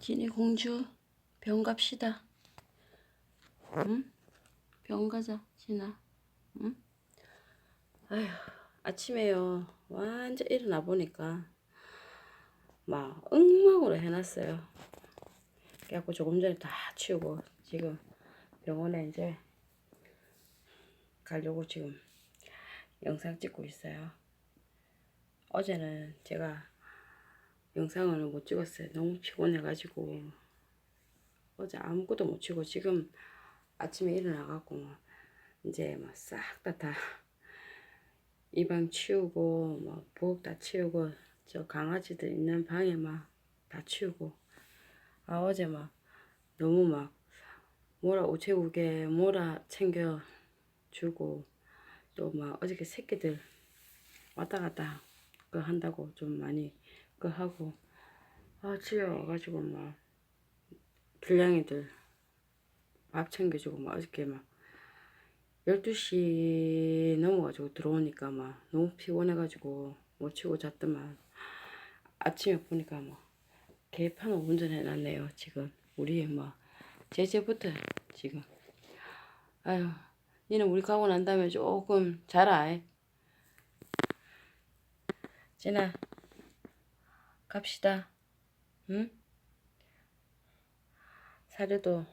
진이 공주 병 갑시다. 응? 병 가자, 진아. 응? 아휴, 아침에요. 완전 일어나 보니까 막 엉망으로 해놨어요. 그래갖고 조금 전에 다 치우고 지금 병원에 이제 가려고 지금 영상 찍고 있어요. 어제는 제가 영상을 못 찍었어요. 너무 피곤해가지고. 어제 아무것도 못 치고 지금 아침에 일어나갖고 이제 막 싹 다 다 이 방 치우고 뭐 부엌 다 치우고 저 강아지들 있는 방에 막 다 치우고. 아 어제 막 너무 막 뭐라 우체국에 뭐라 챙겨 주고 또 막 어저께 새끼들 왔다 갔다 그 한다고 좀 많이 그 하고. 아 집에 와가지고 막 길냥이들 밥 챙겨주고 막 어저께 막 12시 넘어가지고 들어오니까 막 너무 피곤해가지고 못 치고 잤더만. 아침에 보니까 뭐 개판 운전해놨네요 지금. 우리 뭐 제제부터 지금. 아유 니는 우리 가고 난 다음에 조금 자라 진아 갑시다. 응? 사료도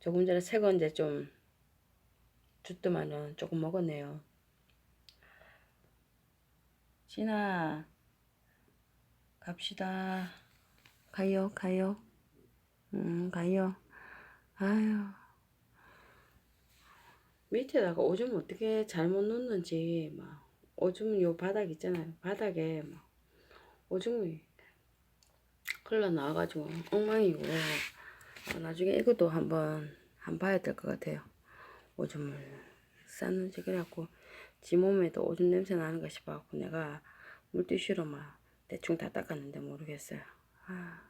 조금 전에 새 건데 좀 줬더만은 조금 먹었네요. 진아 갑시다. 가요 가요. 음 가요. 아유 밑에다가 오줌 어떻게 잘못 놓는지 막 오줌 요 바닥 있잖아요. 바닥에 막 오줌이 흘러 나와가지고 엉망이고 어, 나중에 이것도 한번 한 봐야 될 것 같아요. 오줌을 쌌는지 그래갖고 지 몸에도 오줌 냄새 나는 가 싶어갖고 내가 물티슈로 막 대충 다 닦았는데 모르겠어요. 아.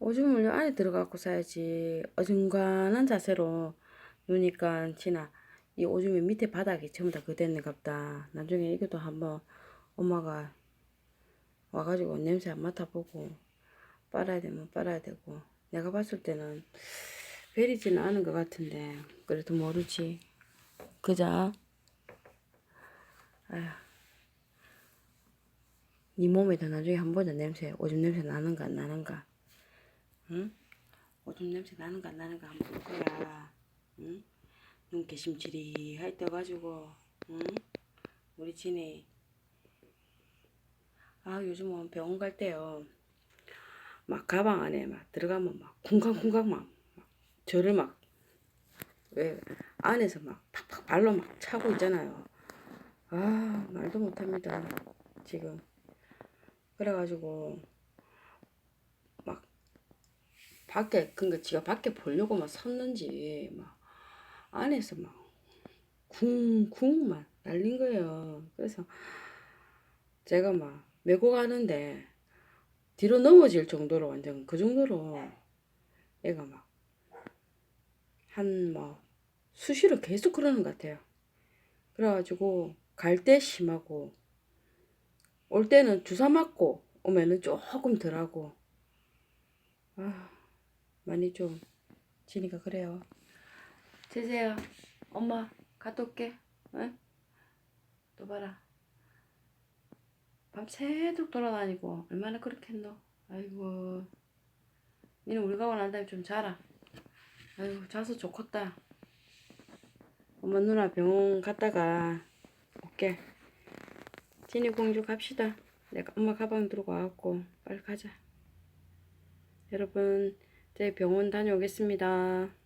오줌을 요 안에 들어갖고 싸야지. 어중간한 자세로 누니까 지나 이 오줌이 밑에 바닥이 전부 다 그대는갑다 나중에 이것도 한번 엄마가 와가지고 냄새 안 맡아보고 빨아야 되면 빨아야 되고 내가 봤을 때는 베리지는 않은 것 같은데 그래도 모르지 그자 아휴 네 몸에도 나중에 한 번 더 냄새 오줌 냄새 나는가 안 나는가 응? 오줌 냄새 나는가 안 나는가 한번 볼 거야 응? 눈 개심질이 할 떠가지고 응? 우리 진이. 아 요즘은 병원 갈 때요. 막 가방 안에 막 들어가면 막 쿵쾅쿵쾅 막, 막 저를 막 왜 안에서 막 팍팍 발로 막 차고 있잖아요. 아 말도 못합니다. 지금. 그래가지고 막 밖에 그니까 지가 밖에 보려고 막 섰는지 막 안에서 막 쿵쿵만 날린 거예요 그래서 제가 막 메고 가는데 뒤로 넘어질 정도로 완전 그 정도로 애가 막 한 뭐 수시로 계속 그러는 것 같아요. 그래가지고 갈 때 심하고 올 때는 주사 맞고 오면은 조금 덜하고 아 많이 좀 지니까 그래요. 제재야 엄마 갔다 올게. 응? 또 봐라. 밤새도록 돌아다니고 얼마나 그렇게 했노? 아이고 니는 우리 가고 난 다음에 좀 자라 아이고 자서 좋겠다 엄마 누나 병원 갔다가 올게 진이 공주 갑시다 내가 엄마 가방 들고 와갖고 빨리 가자 여러분 제 병원 다녀오겠습니다